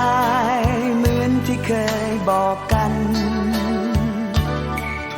ย